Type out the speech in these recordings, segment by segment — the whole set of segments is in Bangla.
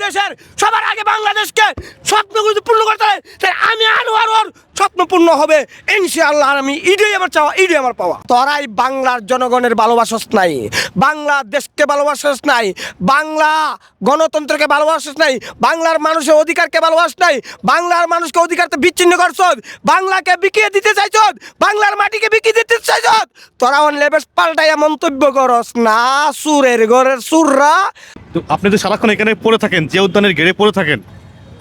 বাংলাদেশের সবার আগে বাংলাদেশকে স্বপ্নগুলো পূর্ণ করতে হয় আমি আনোয়ার ওর স্বপ্ন পূর্ণ হবে। ইনশাআল্লাহ আর আমি ইডই আমার চাওয়া ইডই আমার পাওয়া। তোরাই বাংলার জনগণের ভালোবাসস নাই। বাংলাদেশকে ভালোবাসস নাই। বাংলা গণতন্ত্রকে ভালোবাসস নাই। বাংলার মানুষের অধিকারকে ভালোবাস নাই। বাংলার মানুষকে অধিকারতে বিচ্ছিন্ন করছ বাংলাকে বিকিয়ে দিতে চাইছ বাংলার মাটিকে বিকিয়ে দিতে চাইছ তোরা অন লেবেস পাল্টাইয়া মন্তব্য করস না, সুরের ঘরের সুররা। আপনি তো সারাক্ষণ এখানে পড়ে থাকেন যে উদ্যানের ঘেরে পড়ে থাকেন।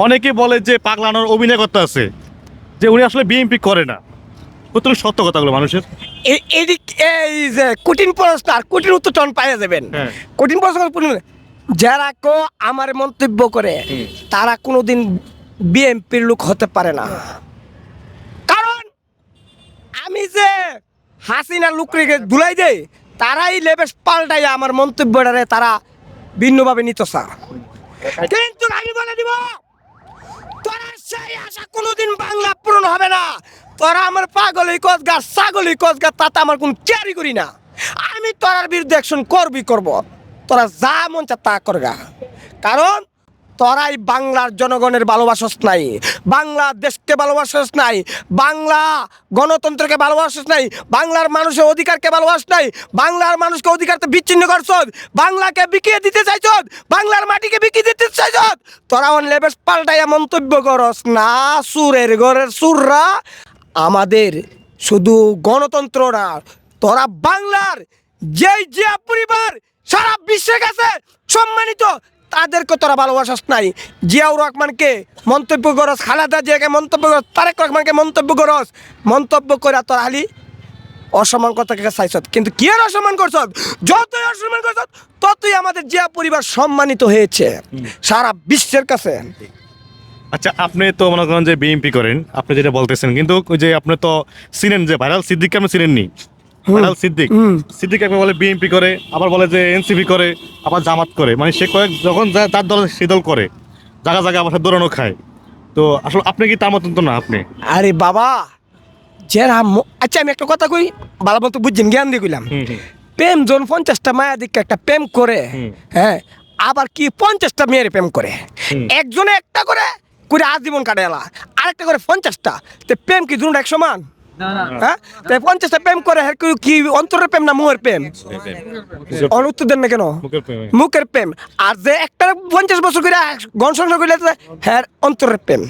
অনেকে বলে যে পাগলানোর অভিনয় করতে আছে যে উনি আসলে বিএনপি করে না। কতটুকু সত্য কথাগুলো মানুষের? এদিক এই যে কঠিন প্রশ্ন আর কঠিন উত্তর টন পাইয়া যাবেন। হ্যাঁ। কঠিন প্রশ্ন যারা কো আমার মন্তব্য করে তারা কোনোদিন বিএনপির লোক হতে পারে না। কারণ আমি যে হাসিনা লুকরিকে ধুলাই দেই তারাই লেবেস পাল্টাই আমার মন্তব্যটারে তারা ভিন্নভাবে নিত স্যার। কিন্তু আমি বলে দিব তোরা সেই আশা কোনোদিন বাংলা পূরণ হবে না। তোরা আমার পাগলই কসগা ছাগলই কসগা তাতে আমার কোন কেয়ারি করি না। আমি তোরার বিরুদ্ধে অ্যাকশন করবি করব। তোরা যা মন চা তা করগা। কারণ তোরাই বাংলার জনগণের ভালোবাসস নাই। বাংলাদেশকে ভালোবাসস নাই। বাংলা গণতন্ত্রকে ভালোবাসস নাই। বাংলার মানুষের অধিকারকে ভালোবাস নাই। বাংলার মানুষকে অধিকারতে বিচ্ছিন্ন করছ বাংলাকে বিকিয়ে দিতে চাইছ বাংলার মাটিকে বিকিয়ে দিতে চাইছ তোরা অন লেবেস পাল্টাইয়া মন্তব্য করস। না, সুরের ঘরের সুররা আমাদের শুধু গণতন্ত্র না, তোরা বাংলার যেই জিয়া পরিবার সারা বিশ্বের কাছে সম্মানিত তাদেরকে তোরা ভালোবাসাস নাই। জিয়াউর রহমানকে মন্তব্য করস খালাদা জিয়াকে মন্তব্য করস তারেক রহমানকে মন্তব্য করস। মন্তব্য করে তোর হালি অসম্মান কথাকে চাইছত কিন্তু কি আর অসম্মান করছ যতই অসম্মান করছ ততই আমাদের জিয়া পরিবার সম্মানিত হয়েছে সারা বিশ্বের কাছে। আচ্ছা আপনি তো মনে করেন যে বিএনপি করেন আপনি যেটা বলতেছেন কিন্তু ওই যে আপনি তো চিনেন যে ভাইরাল সিদ্দিককে আপনি চিনেননি। ভাইরাল সিদ্দিক। সিদ্দিক আপনি বলে বিএনপি করে আবার বলে যে এনসিপি করে আবার জামাত করে। মানে সে কয়েক যখন তার দল সে দল করে জায়গা জায়গা আবার দৌড়ানো খায়। তো আসলে আপনি কি তার মতন তো না আপনি? আরে বাবা যারা আচ্ছা আমি একটা কথা কই ভালো মতো বুঝছেন জ্ঞান দিয়ে কইলাম। প্রেম জন পঞ্চাশটা মায়া দিকে একটা প্রেম করে হ্যাঁ আবার কি পঞ্চাশটা মেয়ের প্রেম করে? একজনে একটা করে করে আজীবন কাটে এলা আরেকটা করে পঞ্চাশটা। তো প্রেম কি দুটো এক সমান? হ্যাঁ? তো পঞ্চাশটা প্রেম করে হ্যাঁ কি- অন্তরের প্রেম না মুহের প্রেম? অন উত্তর দেন না কেন? মুখের প্রেম। আর যে একটা পঞ্চাশ বছর করে গণ সংসার করলে হ্যাঁ অন্তরের প্রেম।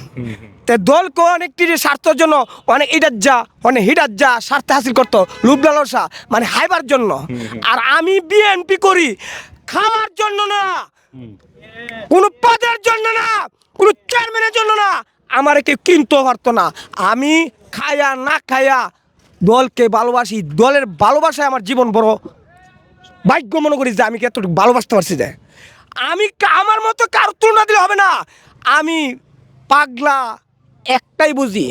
তে দলকে অনেকটি স্বার্থের জন্য অনেক ইটার যা অনেক হিডার যা স্বার্থ হাসিল করতো লালসা মানে হাইবার জন্য। আর আমি বিএনপি করি খাওয়ার জন্য না কোনো পদের জন্য না কোনো চেয়ারম্যানের জন্য না আমার কেউ কিনতে পারতো না। আমি খায়া না খায়া দলকে ভালোবাসি দলের ভালোবাসায় আমার জীবন বড় ভাগ্য মনে করি যে আমি কি এতটুকু ভালোবাসতে পারছি যে। আমি আমার মতো কারও তুলনা দিলে হবে না। আমি পাগলা একটাই বুঝি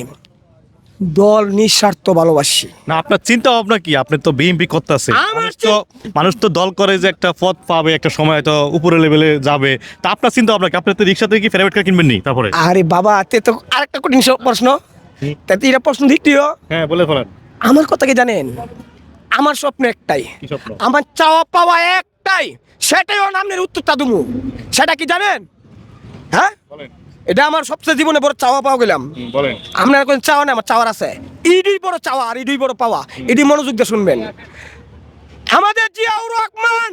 দল নিঃস্বার্থ ভালোবাসি। না আপনার চিন্তা ভাবনা কি? আপনি তো বিএমপি করতে আছে আমার মানুষ তো মানুষ তো দল করে যে একটা পথ পাবে একটা সময় তো উপরে লেভেলে যাবে। তা আপনার চিন্তা ভাবনা কি? আপনি তো রিক্সা থেকে কি প্রাইভেট কার কিনবেন নি তারপরে? আরে বাবা তে তো আরেকটা কঠিন প্রশ্ন। তাতে এটা প্রশ্ন দিকটিও হ্যাঁ বলে ফেলেন। আমার কথা কি জানেন? আমার স্বপ্ন একটাই। আমার চাওয়া পাওয়া একটাই। সেটাই ওর নামের উত্তরটা দুমু। সেটা কি জানেন? হ্যাঁ? এটা আমার সবচেয়ে জীবনে বড় চাওয়া পাওয়া গেলাম। বলেন। আপনার কোন চাওয়া নেই আমার চাওয়ার আছে। ইডি বড় চাওয়া আর ইডি বড় পাওয়া। ইডি মনোযোগ দিয়ে শুনবেন। আমাদের জিয়াউর রহমান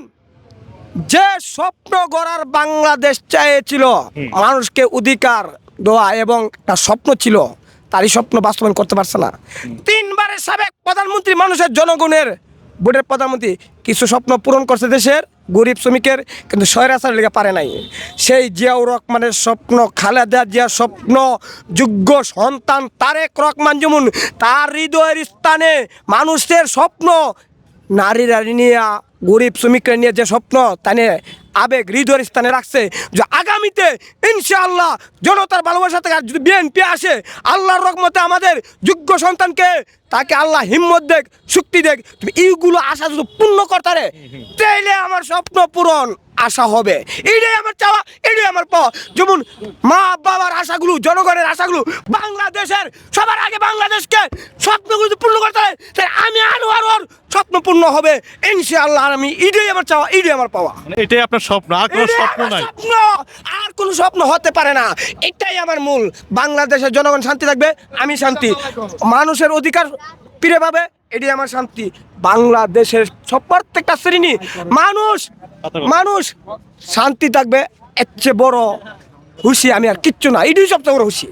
যে স্বপ্ন গড়ার বাংলাদেশ চেয়েছিল মানুষকে অধিকার দেওয়া এবং তার স্বপ্ন ছিল তারই স্বপ্ন বাস্তবায়ন করতে পারছে না। তিনবারের সাবেক প্রধানমন্ত্রী মানুষের জনগণের বোর্ডের প্রধানমন্ত্রী কিছু স্বপ্ন পূরণ করছে দেশের গরিব শ্রমিকের কিন্তু স্বৈরাচার লেগে পারে নাই। সেই জিয়াউর রহমানের স্বপ্ন খালেদা জিয়ার স্বপ্ন যোগ্য সন্তান তারেক রহমান যেমন তার হৃদয়ের স্থানে মানুষের স্বপ্ন নারীরা নিয়ে গরিব শ্রমিকরা নিয়ে যে স্বপ্ন, তা নিয়ে আবেগ, হৃদয়ের স্থানে রাখছে যে আগামীতে ইনশাআল্লাহ জনতার ভালোবাসা থেকে যদি বিএনপি আসে, আল্লাহর রহমতে আমাদের যোগ্য সন্তানকে তাকে আল্লাহ হিম্মত দেখ, শক্তি দেখ। তুমি এইগুলো আশা যদি পূর্ণ করতারে তাইলে আমার স্বপ্ন পূরণ আশা হবে। এটাই আমার চাওয়া এটাই আমার পাওয়া যেমন মা বাবার আশাগুলো, জনগণের আশাগুলো, বাংলাদেশের, সবার আগে বাংলাদেশকে স্বপ্নগুলো পূর্ণ করতে হবে তাই আমি আনোয়ার ওর স্বপ্ন পূর্ণ হবে ইনশাআল্লাহ আর আমি ইডেই আমার চাওয়া ইডেই আমার পাওয়া। মানে এটাই আপনার স্বপ্ন আর কোনো স্বপ্ন নাই? স্বপ্ন। আর কোনো স্বপ্ন হতে পারে না। এটাই আমার মূল। বাংলাদেশের জনগণ শান্তি থাকবে আমি শান্তি। মানুষের অধিকার ফিরে পাবে এটাই আমার শান্তি। বাংলাদেশের সব প্রত্যেকটা শ্রেণি মানুষ মানুষ শান্তি থাকবে এর চেয়ে বড় খুশি আমি আর কিচ্ছু না। এটাই সবচেয়ে বড় খুশি